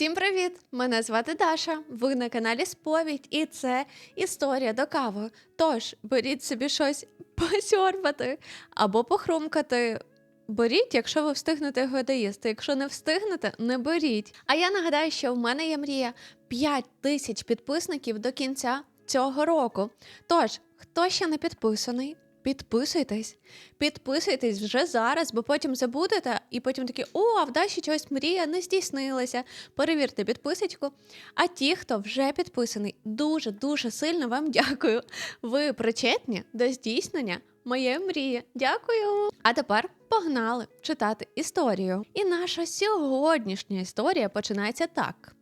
Всім привіт! Мене звати Даша. Ви на каналі Сповідь, і це історія до кави. Тож беріть собі щось посьорбати або похрумкати. Беріть, якщо ви встигнете його доїсти. Якщо не встигнете, не беріть. А я нагадаю, що в мене є мрія 5 тисяч підписників до кінця цього року. Тож, хто ще не підписаний, підписуйтесь. Підписуйтесь вже зараз, бо потім забудете, і потім такі, о, а в Даші чогось мрія не здійснилася. Перевірте підписочку. А ті, хто вже підписаний, дуже дуже сильно вам дякую. Ви причетні до здійснення моєї мрія. Дякую. А тепер погнали читати історію. І наша сьогоднішня історія починається так.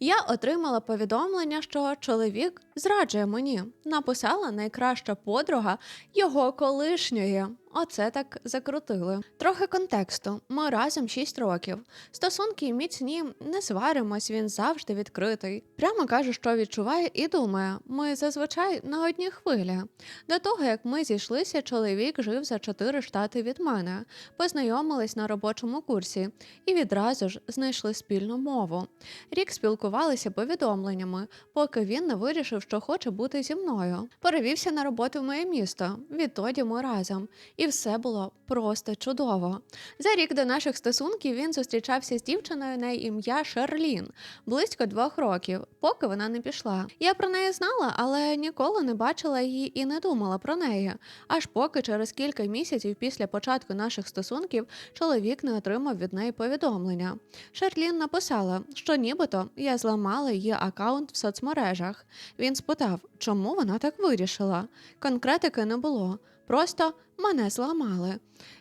Я отримала повідомлення, що чоловік зраджує мені. Написала найкраща подруга його колишньої. Оце так закрутили. Трохи контексту. Ми разом 6 років. Стосунки міцні, не сваримось, він завжди відкритий. Прямо каже, що відчуває, і думає. Ми зазвичай на одній хвилі. До того як ми зійшлися, чоловік жив за 4 штати від мене, познайомились на робочому курсі і відразу ж знайшли спільну мову. Рік спілкувалися повідомленнями, поки він не вирішив, що хоче бути зі мною. Перевівся на роботу в моє місто. Відтоді ми разом. І все було просто чудово. За рік до наших стосунків він зустрічався з дівчиною на ім'я Шерлін близько двох років, поки вона не пішла. Я про неї знала, але ніколи не бачила її і не думала про неї. Аж поки через кілька місяців після початку наших стосунків чоловік не отримав від неї повідомлення. Шерлін написала, що нібито я зламала її акаунт в соцмережах. Він спитав, чому вона так вирішила. Конкретики не було. Просто мене зламали.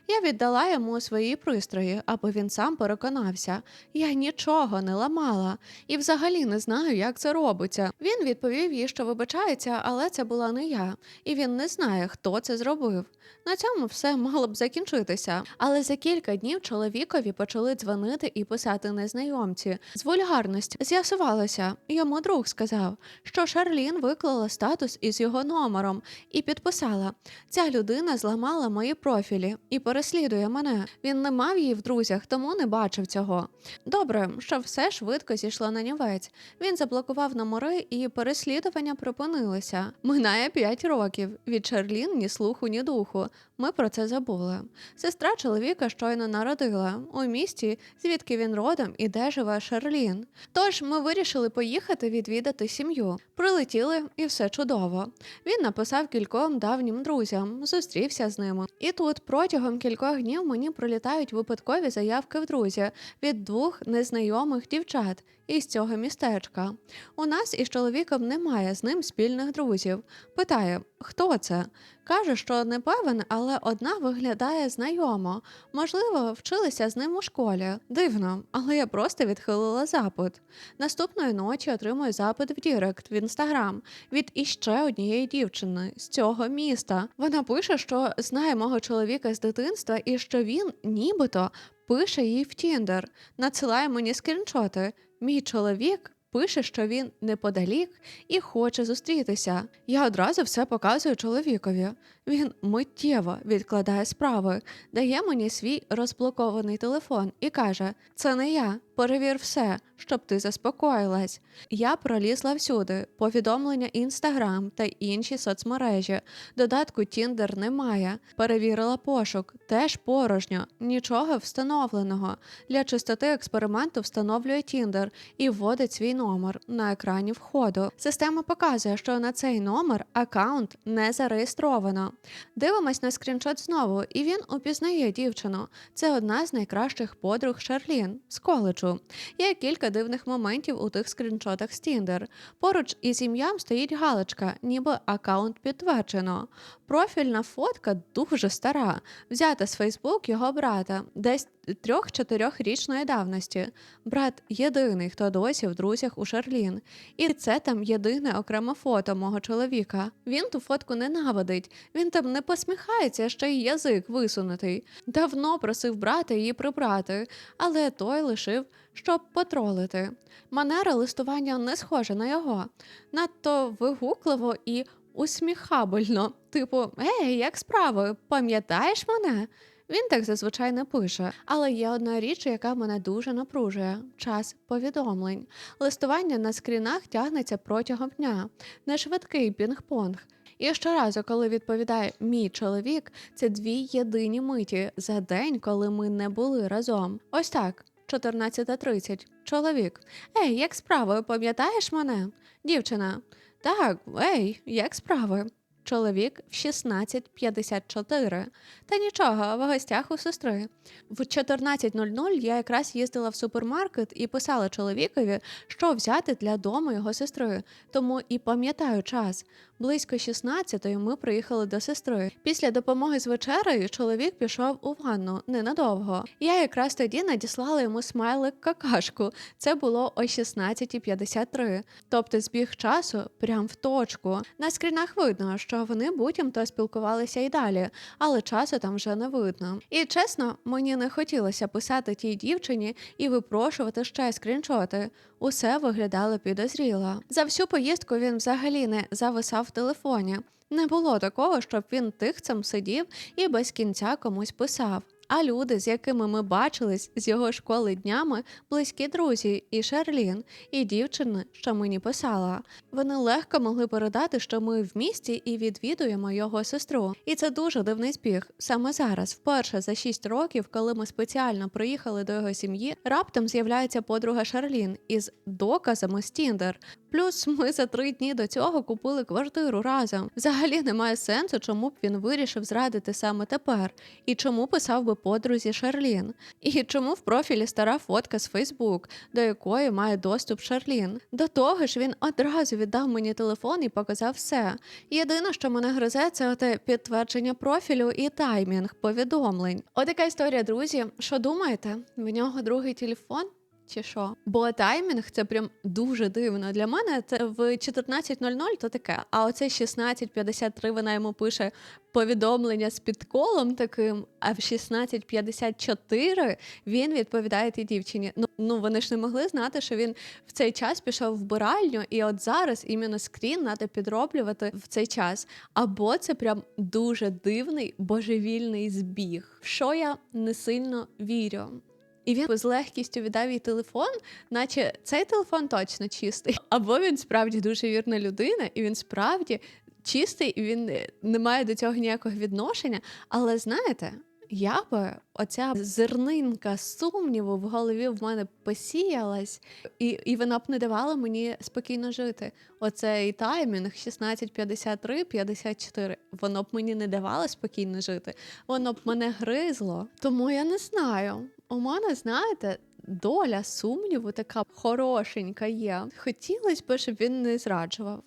Я віддала йому свої пристрої, аби він сам переконався. Я нічого не ламала і взагалі не знаю, як це робиться. Він відповів їй, що вибачається, але це була не я, і він не знає, хто це зробив. На цьому все мало б закінчитися. Але за кілька днів чоловікові почали дзвонити і писати незнайомці. З вульгарності з'ясувалося, йому друг сказав, що Шарлін виклала статус із його номером і підписала: ця людина зламала мої профілі і переслідує мене. Він не мав її в друзях, тому не бачив цього. Добре, що все швидко зійшло на нівець. Він заблокував номери, і переслідування припинилися. Минає п'ять років. Від Шарлін ні слуху, ні духу. Ми про це забули. Сестра чоловіка щойно народила у місті, звідки він родом і де живе Шарлін. Тож ми вирішили поїхати відвідати сім'ю. Прилетіли, і все чудово. Він написав кільком давнім друзям, зустрівся з ними. І тут протягом кількох днів мені пролітають випадкові заявки в друзі від двох незнайомих дівчат із цього містечка. У нас із чоловіком немає з ним спільних друзів. Питає, хто це? Каже, що не певен, але одна виглядає знайомо. Можливо, вчилися з ним у школі. Дивно, але я просто відхилила запит. Наступної ночі отримую запит в Дірект в інстаграм від іще однієї дівчини з цього міста. Вона пише, що знає мого чоловіка з дитинства і що він нібито пише їй в Тіндер, надсилає мені скріншоти. Мій чоловік пише, що він неподалік і хоче зустрітися. Я одразу все показую чоловікові. Він миттєво відкладає справи, дає мені свій розблокований телефон і каже: Це не я, перевір все, щоб ти заспокоїлась. Я пролізла всюди, повідомлення Інстаграм та інші соцмережі. Додатку Тіндер немає. Перевірила пошук, теж порожньо, нічого встановленого. Для чистоти експерименту встановлює Тіндер і вводить свій номер на екрані входу. Система показує, що на цей номер аккаунт не зареєстровано. Дивимось на скріншот знову, і він упізнає дівчину. Це одна з найкращих подруг Шарлін з коледжу. Є кілька дивних моментів у тих скріншотах з Тіндер. Поруч із ім'ям стоїть галочка, ніби аккаунт підтверджено. Профільна фотка дуже стара, взята з Фейсбук його брата, десь трьох-чотирьохрічної давності. Брат єдиний, хто досі в друзях у Шарлін. І це там єдине окреме фото мого чоловіка. Він ту фотку ненавидить. Він там не посміхається, ще й язик висунутий. Давно просив брата її прибрати, але той лишив, щоб потролити. Манера листування не схожа на його, надто вигукливо і усміхабельно. Типу, ей, як справи, пам'ятаєш мене? Він так зазвичай не пише, але є одна річ, яка мене дуже напружує: час повідомлень. Листування на скрінах тягнеться протягом дня, не швидкий пінг-понг. І щоразу, коли відповідає мій чоловік, це дві єдині миті за день, коли ми не були разом. Ось так, 14.30. Чоловік. Ей, як справи? Пам'ятаєш мене? Дівчина. Так, ей, як справи? Чоловік в 16.54. Та нічого, в гостях у сестри. В 14.00 я якраз їздила в супермаркет і писала чоловікові, що взяти для дому його сестри. Тому і пам'ятаю час. Близько 16-ї ми приїхали до сестри. Після допомоги з вечерею чоловік пішов у ванну ненадовго. Я якраз тоді надіслала йому смайлик какашку. Це було о 16.53. Тобто збіг часу прям в точку. На скрінах видно, що вони буцімто спілкувалися і далі, але часу там вже не видно. І чесно, мені не хотілося писати тій дівчині і випрошувати ще скріншоти. Усе виглядало підозріло. За всю поїздку він взагалі не зависав в телефоні. Не було такого, щоб він тихцем сидів і без кінця комусь писав. А люди, з якими ми бачились з його школи днями, близькі друзі, і Шерлін, і дівчина, що мені писала. Вони легко могли передати, що ми в місті і відвідуємо його сестру. І це дуже дивний збіг. Саме зараз, вперше за шість років, коли ми спеціально приїхали до його сім'ї, раптом з'являється подруга Шарлін із доказами з Тіндер. Плюс ми за три дні до цього купили квартиру разом. Взагалі немає сенсу, чому б він вирішив зрадити саме тепер, і чому писав би подрузі Шарлін, і чому в профілі стара фотка з Фейсбук, до якої має доступ Шарлін. До того ж, він одразу віддав мені телефон і показав все. Єдине, що мене гризе, це оте підтвердження профілю і таймінг повідомлень. Отака історія, друзі. Що думаєте? В нього другий телефон? Чи що? Бо таймінг це прям дуже дивно. Для мене це в 14.00 то таке. А оце 16.53 вона йому пише повідомлення з підколом таким, а в 16.54 він відповідає тій дівчині. Ну, ну вони ж не могли знати, що він в цей час пішов в биральню, і от зараз іменно скрін треба підроблювати в цей час. Або це прям дуже дивний божевільний збіг, в що я не сильно вірю. І він з легкістю віддав їй телефон, наче цей телефон точно чистий. Або він справді дуже вірна людина, і він справді чистий, і він не має до цього ніякого відношення. Але знаєте, я би оця зернинка сумніву в голові в мене посіялась, і і вона б не давала мені спокійно жити. Оцей таймінг 16.53-54, воно б мені не давало спокійно жити, воно б мене гризло. Тому я не знаю. У мене, знаєте, доля сумніву така хорошенька є. Хотілося б, щоб він не зраджував.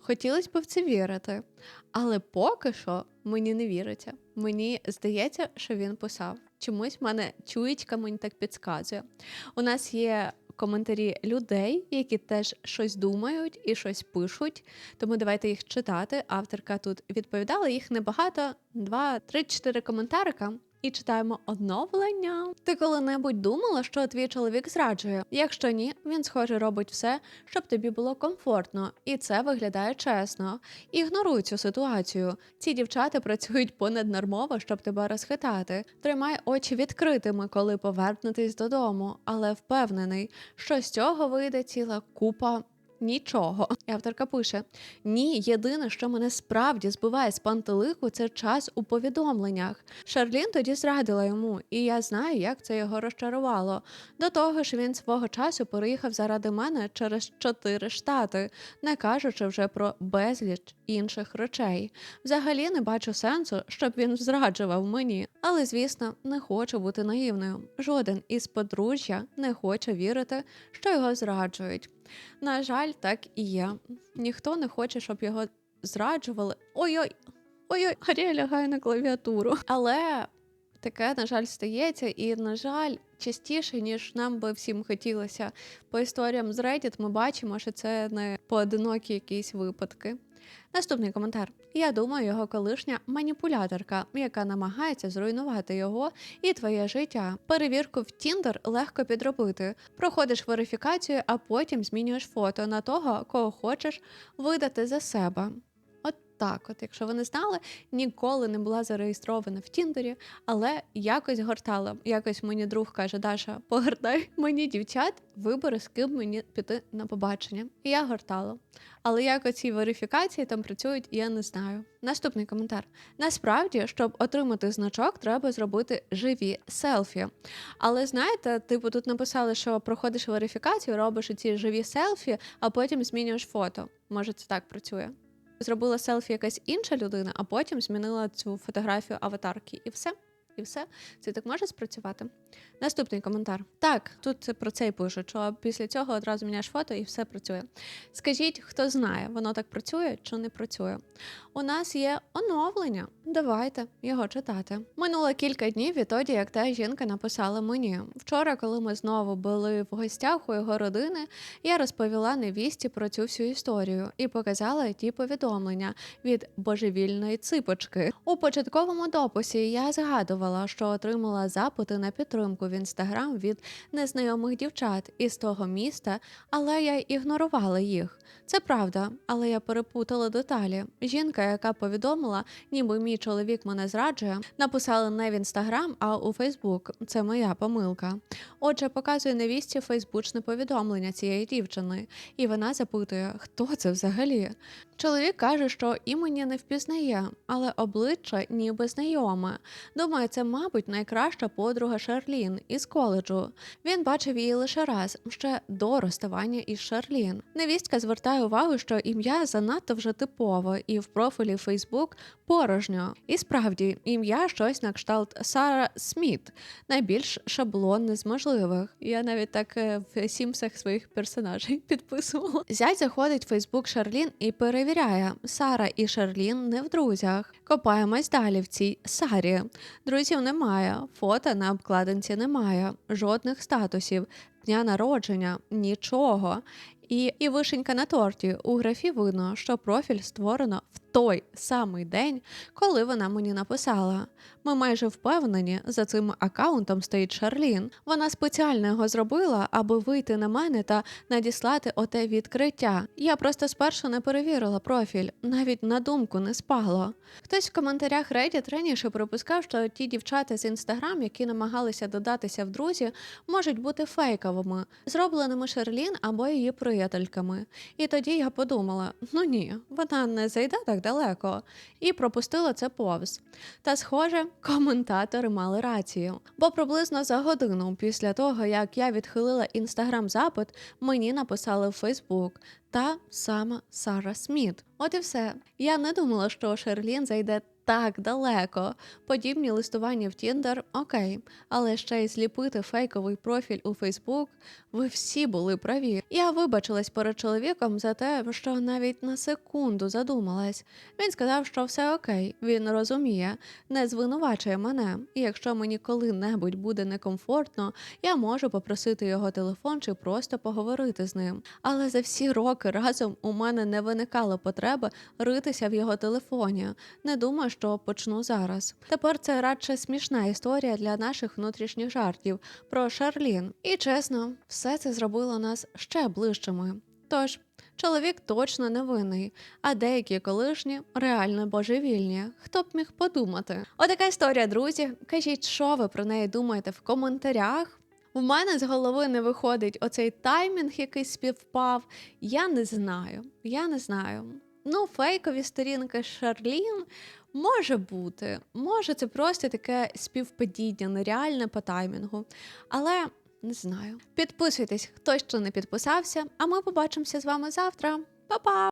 Хотілося б в це вірити. Але поки що мені не віриться. Мені здається, що він писав. Чомусь мене чуєчка мені так підказує. У нас є коментарі людей, які теж щось думають і щось пишуть. Тому давайте їх читати. Авторка тут відповідала, їх небагато, два, три, чотири коментарика. І читаємо оновлення. Ти коли-небудь думала, що твій чоловік зраджує? Якщо ні, він схоже робить все, щоб тобі було комфортно, і це виглядає чесно. Ігноруй цю ситуацію. Ці дівчата працюють понаднормово, щоб тебе розхитати. Тримай очі відкритими, коли повернетесь додому, але впевнений, що з цього вийде ціла купа Нічого. Авторка пише: Ні, єдине, що мене справді збиває з пантелику, це час у повідомленнях. Шарлін тоді зрадила йому, і я знаю, як це його розчарувало. До того ж, він свого часу переїхав заради мене через чотири штати, не кажучи вже про безліч інших речей. Взагалі не бачу сенсу, щоб він зраджував мені. Але, звісно, не хочу бути наївною. Жоден із подружжя не хоче вірити, що його зраджують. На жаль, так і є. Ніхто не хоче, щоб його зраджували. Ой-ой, ой-ой, Арія лягає на клавіатуру. Але таке, на жаль, стається, і, на жаль, частіше, ніж нам би всім хотілося. По історіям з Reddit ми бачимо, що це не поодинокі якісь випадки. Наступний коментар. Я думаю, його колишня маніпуляторка, яка намагається зруйнувати його і твоє життя. Перевірку в Тіндер легко підробити. Проходиш верифікацію, а потім змінюєш фото на того, кого хочеш видати за себе. От отак. От, якщо ви не знали, ніколи не була зареєстрована в Тіндері, але якось гортала. Якось мені друг каже: Даша, погортай мені дівчат, вибери, з ким мені піти на побачення. І я гортала. Але як оці верифікації там працюють, я не знаю. Наступний коментар. Насправді, щоб отримати значок, треба зробити живі селфі. Але знаєте, типу тут написали, що проходиш верифікацію, робиш ці живі селфі, а потім змінюєш фото. Може, це так працює. Зробила селфі якась інша людина, а потім змінила цю фотографію аватарки. І все. І все. Це так може спрацювати. Наступний коментар. Так, тут про це й пишуть, що після цього одразу міняєш фото і все працює. Скажіть, хто знає, воно так працює чи не працює. У нас є оновлення. Давайте його читати. Минуло кілька днів відтоді, як та жінка написала мені. Вчора, коли ми знову були в гостях у його родини, я розповіла невісті про цю всю історію і показала ті повідомлення від божевільної ципочки. У початковому дописі я згадувала, що отримала запити на підтримку в інстаграм від незнайомих дівчат із того міста, але я ігнорувала їх. Це правда, але я перепутала деталі. Жінка, яка повідомила, ніби мій чоловік мене зраджує, написала не в інстаграм, а у Фейсбук. Це моя помилка. Отже, показує невісті фейсбучне повідомлення цієї дівчини, і вона запитує, хто це взагалі. Чоловік каже, що імені не впізнає, але обличчя ніби знайоме. Думаю, це, мабуть, найкраща подруга Шарлін із коледжу. Він бачив її лише раз, ще до розставання із Шарлін. Невістка звертає увагу, що ім'я занадто вже типове, і в профілі Фейсбук порожньо. І справді, ім'я щось на кшталт Сара Сміт, найбільш шаблонне з можливих. Я навіть так е, в сімсах своїх персонажей підписувала. Зять заходить в Фейсбук Шарлін і перевіряє: Сара і Шарлін не в друзях. Копаємось далі в цій Сарі. Друзів немає, фото на обкладинці немає, жодних статусів, дня народження, нічого. І, і вишенька на торті у графі видно, що профіль створено в той самий день, коли вона мені написала. Ми майже впевнені, за цим акаунтом стоїть Шарлін. Вона спеціально його зробила, аби вийти на мене та надіслати оте відкриття. Я просто спершу не перевірила профіль, навіть на думку не спало. Хтось в коментарях Reddit раніше припускав, що ті дівчата з інстаграм, які намагалися додатися в друзі, можуть бути фейковими, зробленими Шарлін або її приятельками. І тоді я подумала: ну ні, вона не зайде так далеко, і пропустила це повз. Та, схоже, коментатори мали рацію, бо приблизно за годину після того, як я відхилила інстаграм-запит, мені написали в Фейсбук та сама Сара Сміт. От і все. Я не думала, що Шерлін зайде так далеко. Подібні листування в Тіндер окей, але ще й зліпити фейковий профіль у Фейсбук. Ви всі були праві. Я вибачилась перед чоловіком за те, що навіть на секунду задумалась. Він сказав, що все окей, він розуміє, не звинувачує мене. І якщо мені коли-небудь буде некомфортно, я можу попросити його телефон чи просто поговорити з ним. Але за всі роки разом у мене не виникало потреби ритися в його телефоні. Не думаю, що почну зараз. Тепер це радше смішна історія для наших внутрішніх жартів про Шарлін. І чесно, все це зробило нас ще ближчими. Тож. Чоловік точно не винний, а деякі колишні реально божевільні. Хто б міг подумати? Отака історія, друзі. Кажіть, що ви про неї думаєте в коментарях. У мене з голови не виходить оцей таймінг, який співпав. Я не знаю. Я не знаю. Ну, фейкові сторінки Шарлін може бути. Може, це просто таке співпадіння, нереальне по таймінгу. Але не знаю. Підписуйтесь, хто ще не підписався, а ми побачимося з вами завтра. Па-па!